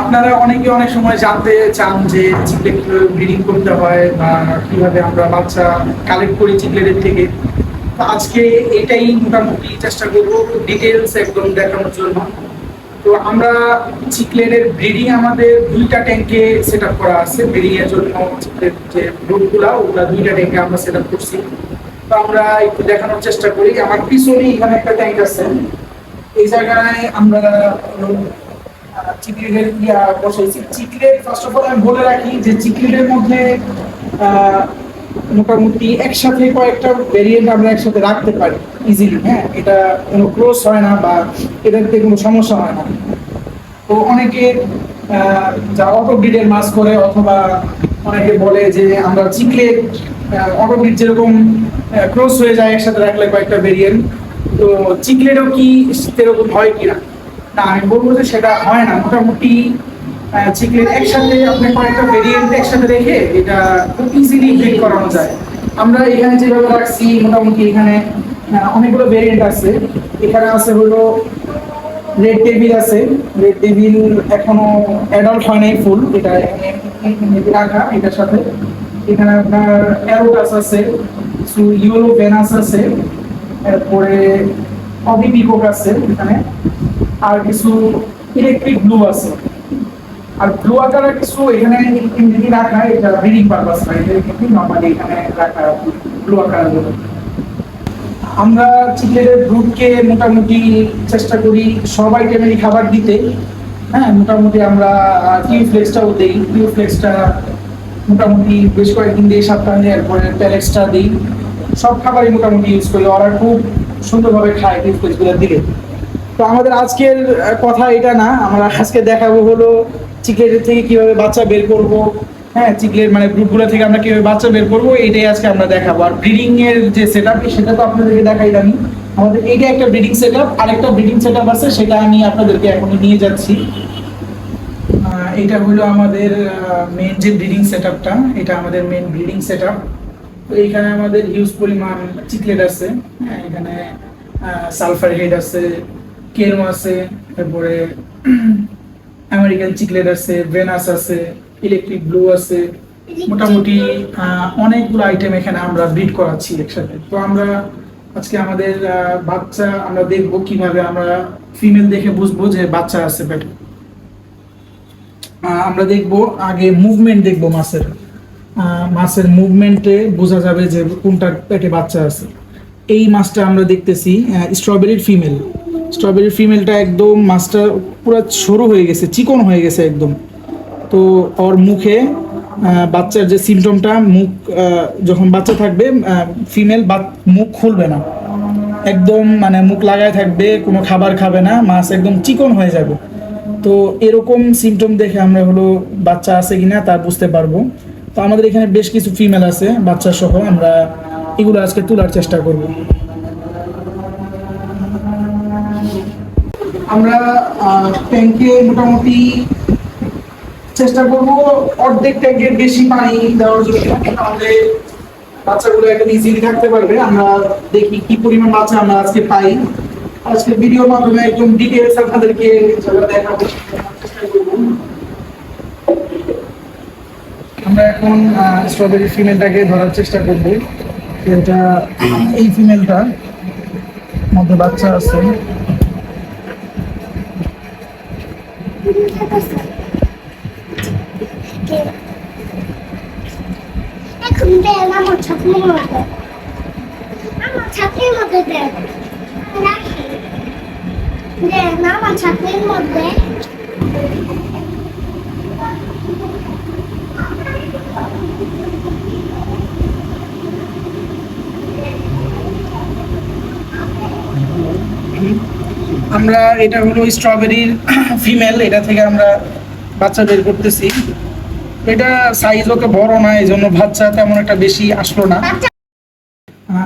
আপনারা অনেকে অনেক সময় জানতে চান যে চিকলেট কীভাবে ব্রিডিং করতে হয় বা কীভাবে আমরা বাচ্চা কালেক্ট করি চিকলেটের থেকে। আজকে এটাই মোটামুটি চেষ্টা করব ডিটেলস একদম দেখানোর জন্য। তো আমরা চিকলেনের ব্রিডিং আমাদের দুইটা ট্যাঙ্কে সেট আপ করা আছে। ব্রিডিং এর জন্য যে ব্রুটগুলা ওগুলা দুইটা ট্যাঙ্কে আমরা সেট আপ করছি। তো আমরা একটু দেখানোর চেষ্টা করি। আমার পিছনে এখানে একটা ট্যাঙ্ক আছে। এই জায়গায় আমরা চিকলেটের ইয়া বসাইছি। চিকলেট ফার্স্ট অফ অল আমি বলে রাখি যে চিকলেটের মধ্যে মোটামুটি একসাথে কয়েকটা ভেরিয়েন্ট আমরা একসাথে রাখতে পারি ইজিলি হ্যাঁ? এটা কোনো ক্লোজ হয় না বা এটাতে কোনো সমস্যা হয় না। তো অনেকে যা অটো ব্রিডের মাছ করে অথবা অনেকে বলে যে আমরা চিকলেট অটো ব্রিড যেরকম ক্লোজ হয়ে যায় একসাথে রাখলে কয়েকটা ভেরিয়েন্ট তো চিকলেটও কি সেরকম হয় কিনা? না আমি বলব যে সেটা হয় না। মোটামুটি চিকলেট একসাথে আপনি কয়েকটা ভেরিয়েন্ট একসাথে রেখে এটা খুব ইজিলি ব্রিড করানো যায়। আমরা এখানে যেভাবে রাখছি মোটামুটি এখানে অনেকগুলো ভেরিয়েন্ট আছে। এখানে আছে হলো রেড টেবিল আছে। রেড টেবিল এখনও অ্যাডাল্ট হয় নাই ফুল এটা রাখা এটার সাথে। এখানে আপনার অ্যারোটাস আছে, কিছু ইউরো ভেনাস আছে। তারপরে অবি আছে এখানে। আর কিছু ইলেকট্রিক ব্লু আছে। আর ব্লু আকারের কিছু এখানে এমনি রাখা এটা ব্রিডিং পারপাস না এটা কিন্তু নর্মালি এখানে রাখা ব্লু আকারের মতো আমরা চিকেনের ব্রুটকে মোটামুটি চেষ্টা করি সব আইটেমেরই খাবার দিতে। হ্যাঁ মোটামুটি আমরা কিউ ফ্লেক্সটাও দিই। কিউ ফ্লেক্সটা মোটামুটি বেশ কয়েকদিন দিয়ে সপ্তাহে নেওয়ার পরে প্যালেটসটা দিই। সব খাবারই মোটামুটি ইউজ করি। ওরা খুব সুন্দরভাবে খায় কিউ ফ্লেক্সগুলো দিলে। তো আমাদের আজকের কথা এটা না, আমরা আজকে দেখাবো হলো চিকলেটের থেকে কীভাবে বাচ্চা বের করব? হ্যাঁ চিকলেট মানে গ্রুপগুলো থেকে আমরা কীভাবে বাচ্চা বের করব? এটাই আজকে আমরা দেখাবো। আর ব্রিডিং এর যে সেট সেটা তো আপনাদেরকে দেখাই আমি আমাদের এইটা একটা ব্রিডিং সেট আপ আরেকটা ব্রিডিং সেট আপ আছে, সেটা আমি আপনাদেরকে এখন নিয়ে যাচ্ছি। এটা হলো আমাদের মেন যে ব্রিডিং সেট আপটা এটা আমাদের মেন ব্রিডিং সেট আপ তো এইখানে আমাদের হিউজ পরিমাণ চিকলেট আছে। হ্যাঁ এখানে সালফার হেড আছে, কেরম আছে, তারপরে আমেরিকান চিকলেট আছে ভেনাস আছে ইলেকট্রিক ব্লু আছে। মোটামুটি অনেকগুলো আইটেম এখানে আমরা ব্রিড করাচ্ছি একসাথে। তো আমরা আজকে আমাদের বাচ্চা আমরা দেখব কীভাবে আমরা ফিমেল দেখে বুঝব যে বাচ্চা আছে পেটে আমরা দেখব আগে মুভমেন্ট দেখব মাছের। আহ, মাছের মুভমেন্টে বোঝা যাবে যে কোনটার পেটে বাচ্চা আছে। এই মাছটা আমরা দেখতেছি স্ট্রবেরির ফিমেল স্ট্রবেরির ফিমেলটা একদম মাছটা পুরো সরু হয়ে গেছে, চিকন হয়ে গেছে একদম। তো ওর মুখে বাচ্চার যে সিমটমটা মুখ যখন বাচ্চা থাকবে ফিমেল মুখ খুলবে না। একদম মানে মুখ লাগায় থাকবে, কোনো খাবার খাবে না, মাছ একদম চিকন হয়ে যাবে। তো এরকম সিমটম দেখে আমরা হলো বাচ্চা আছে কিনা তা বুঝতে পারব। তো আমাদের এখানে বেশ কিছু ফিমেল আছে, বাচ্চা সহ আমরা এগুলো আজকে তোলার চেষ্টা করব। আমরা ট্যাঙ্কে মোটামুটি চেষ্টা করব অর্ধেক ট্যাঙ্কের বেশি পানি দেওয়ার জন্য তাহলে বাচ্চাগুলো একদম ইজিলি থাকতে পারবে। আমরা দেখি কি পরিমাণ বাচ্চা আমরা আজকে পাই। আজকে ভিডিওর মাধ্যমে একদম ডিটেলস আপনাদেরকে আমরা এখন স্ট্রবেরি ফিমেলটাকে ধরার চেষ্টা করব। এটা, এই ফিমেলটা মধ্যে বাচ্চা আছে। এখন দেন আমার ছাত্রীর মধ্যে আমার ছাত্রীর মধ্যে দেন। রাখি। দেন আমার ছাত্রীর মধ্যে। আমরা এটা হলো স্ট্রবেরির ফিমেল এটা থেকে আমরা বাচ্চা বের করতেছি। এটা সাইজ ওকে বড় না এই জন্য বাচ্চা তেমন একটা বেশি আসলো না।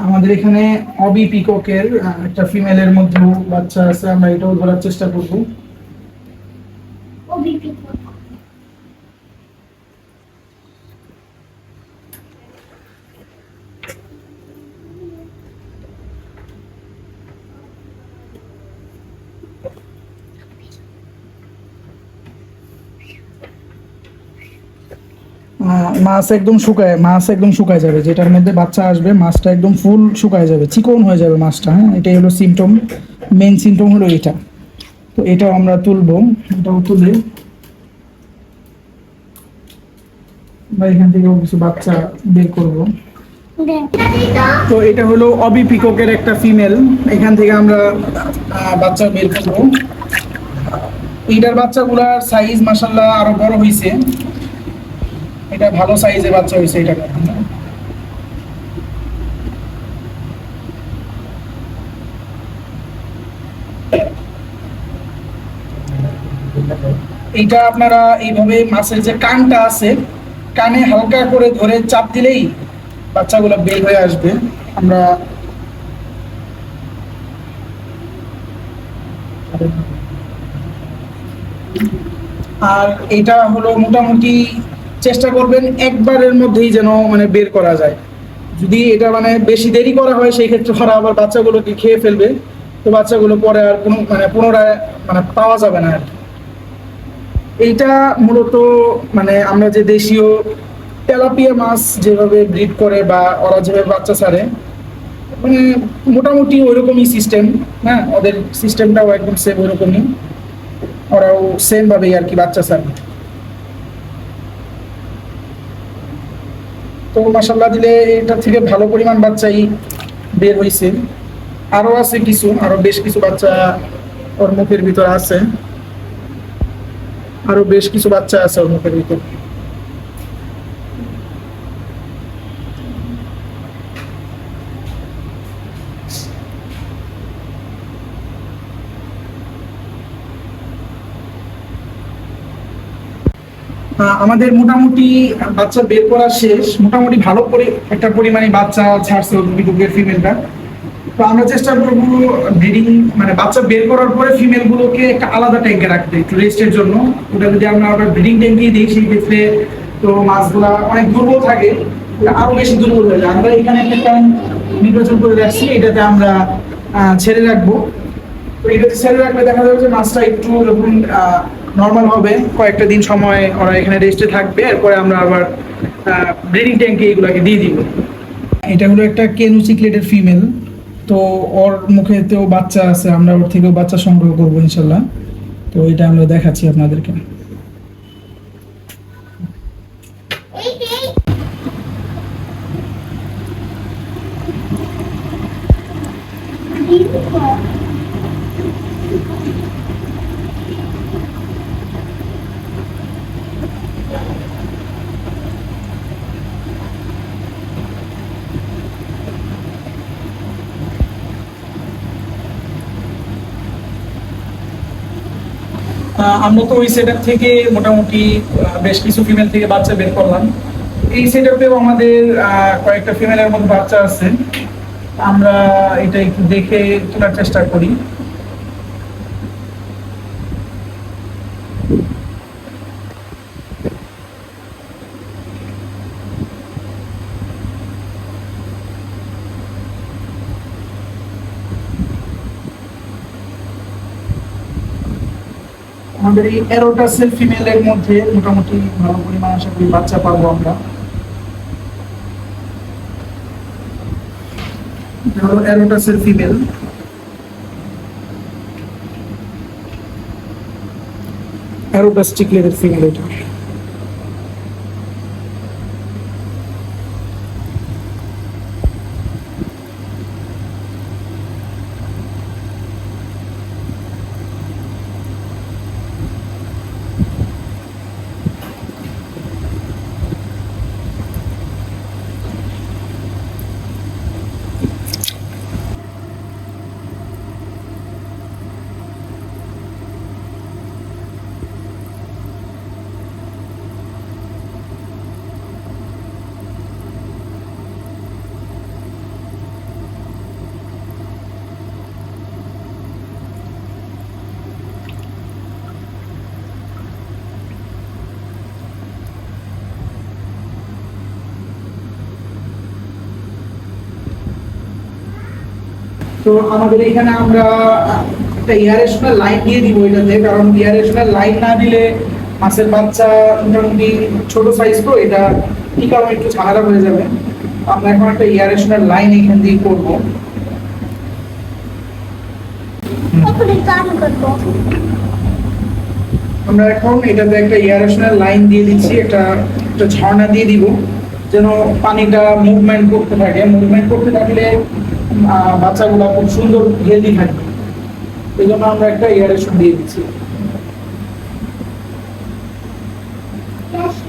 আমাদের এখানে অবি পিককের একটা ফিমেলের মধ্যেও বাচ্চা আছে আমরা এটাও ধরার চেষ্টা করব। অবি আহ, মাছ একদম শুকায়, মাছ একদম শুকায় যাবে। যেটার মধ্যে বাচ্চা আসবে, মাছটা একদম ফুল শুকায় যাবে। চিকন হয়ে যাবে মাছটা হ্যাঁ? এটাই হলো সিমটম মেন সিমটম হলো এটা। তো এটাও আমরা তুলবো, এটাও তুলে। আমরা এখান থেকেও কিছু বাচ্চা বের করব। তো এটা হলো অবি পিককের একটা ফিমেল এখান থেকে আমরা বাচ্চা বের করব। এইটার বাচ্চাগুলার সাইজ মাসাল্লাহ আরও বড় হয়েছে এটা ভালো সাইজের বাচ্চা হয়েছে, এটা এইটা আপনারা এইভাবে মাছের যে কানটা আছে, কানে হালকা করে ধরে চাপ দিলেই বাচ্চাগুলো বের হয়ে আসবে। আমরা আর এটা হলো মোটামুটি চেষ্টা করবেন একবারের মধ্যেই যেন মানে বের করা যায়। যদি এটা মানে বেশি দেরি করা হয়, সেই ক্ষেত্রে ওরা আবার বাচ্চাগুলোকে খেয়ে ফেলবে। তো বাচ্চাগুলো পরে আর কোনো মানে পুনরায় মানে পাওয়া যাবে না আর এইটা মূলত মানে আমরা যে দেশীয় তেলাপিয়া মাছ যেভাবে ব্রিড করে বা ওরা যেভাবে বাচ্চা ছাড়ে মানে মোটামুটি ওইরকমই সিস্টেম হ্যাঁ? ওদের সিস্টেমটাও একদম সেম ওইরকমই। ওরাও সেমভাবেই আর কি বাচ্চা ছাড়ে তো মাসাল্লাহ দিলে এটা থেকে ভালো পরিমাণ বাচ্চাই বের হয়েছে আরও আছে কিছু, আরও বেশ কিছু বাচ্চা ওর মুখের ভিতর আছে। আরও বেশ কিছু বাচ্চা আছে ওর মুখের ভিতর। আমাদের মোটামুটি বাচ্চা বের করা শেষ। মোটামুটি ভালো করে একটা পরিমাণে বাচ্চা ছাড়ছে বিদ্যুতের ফিমেলটা তো আমরা চেষ্টা করব ব্রিডিং মানে বাচ্চা বের করার পরে ফিমেল গুলোকে একটা আলাদা ট্যাঙ্কে রাখতে, একটু রেস্টের জন্য। ওটা যদি আমরা আবার ব্রিডিং ট্যাঙ্কে দিই, সেই ক্ষেত্রে তো মাছগুলা অনেক দুর্বল থাকে আরও বেশি দুর্বল হয়ে যায়। আমরা এখানে একটা ট্যাঙ্ক নির্বাচন করে রাখছি, এটাতে আমরা ছেড়ে রাখব। তো ছেড়ে রাখলে দেখা যাবে যে মাছটা একটু যখন নর্মাল হবে কয়েকটা দিন সময় ওরা এখানে রেস্টে থাকবে এরপরে আমরা আবার ব্রিডিং ট্যাঙ্কে এগুলোকে দিয়ে দিব। এটা হলো একটা কেনু চিকলেটের ফিমেল তো ওর মুখেতেও বাচ্চা আছে আমরা ওর থেকেও বাচ্চা সংগ্রহ করব ইনশাল্লাহ। তো এটা আমরা দেখাচ্ছি আপনাদেরকে। এই এই আহ, আমরা তো ওই সেট থেকে মোটামুটি বেশ কিছু ফিমেল থেকে বাচ্চা বের করলাম। এই সেট আমাদের কয়েকটা ফিমেলের মধ্যে বাচ্চা আছে। আমরা এটা একটু দেখে তোলার চেষ্টা করি। আমাদের এই অ্যারোটাসেল ফিমেলের মধ্যে মোটামুটি ভালো পরিমাণ আশা করি বাচ্চা পাবো আমরা। এরোটা সেল ফিমেল অ্যারোটাস চিকলেটের ফিমেল এটা। তো আমাদের এখানে আমরা একটা এয়ারেশনাল লাইন দিয়ে দিব এটাতে কারণ লাইন না দিলে মাছের বাচ্চা মোটামুটি ছোট সাইজ তো এটা ঠিক কারণে একটু ঝামেলা হয়ে যাবে? আমরা এখন একটা এয়ারেশনাল লাইন এখান দিয়ে করব। আমরা এখন এটাতে একটা এয়ারেশনাল লাইন দিয়ে দিচ্ছি একটা একটা ঝর্ণা দিয়ে দিব। যেন পানিটা মুভমেন্ট করতে থাকে। মুভমেন্ট করতে থাকলে বাচ্চাগুলো খুব সুন্দর হেলদি থাকবে এই জন্য আমরা একটা এয়ারেশন দিয়ে দিচ্ছি।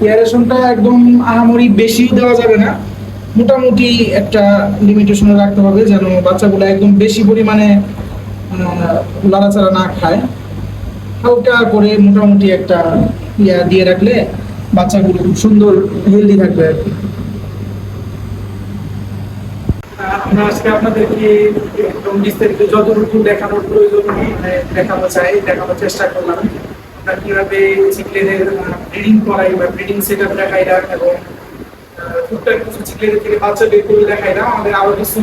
এয়ারেশনটা একদম আহামরি বেশিও দেওয়া যাবে না। মোটামুটি একটা লিমিটেশনে রাখতে হবে যেন বাচ্চাগুলো একদম বেশি পরিমাণে লাড়াচাড়া না খায়। হালকা করে মোটামুটি একটা ইয়া দিয়ে রাখলে বাচ্চাগুলো খুব সুন্দর হেলদি থাকবে আর কি। আমরা আজকে আপনাদেরকে একদম বিস্তারিত যতটুকু দেখানোর প্রয়োজন মানে দেখানো চাই, দেখানোর চেষ্টা করলাম। আমরা কীভাবে চিকলেনের ব্রিডিং করাই বা ব্রিডিং সেট আপ দেখাই রাখ এবং টুকটাক কিছু চিকলেনের থেকে বাচ্চা বের করে দেখাই না আমাদের আরও কিছু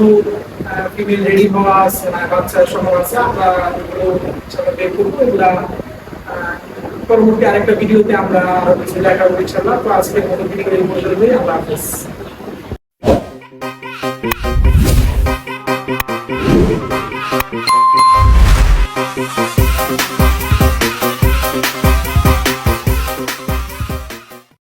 ফিমেল রেডি হওয়া আছে মানে বাচ্চা সহ আছে, আমরা এগুলো বের করব। এগুলা পরবর্তী আরেকটা ভিডিওতে আমরা আরও কিছু দেখাবো ইনশাআল্লাহ। তো আজকে মতো ভিডিও এই পর্যন্তই।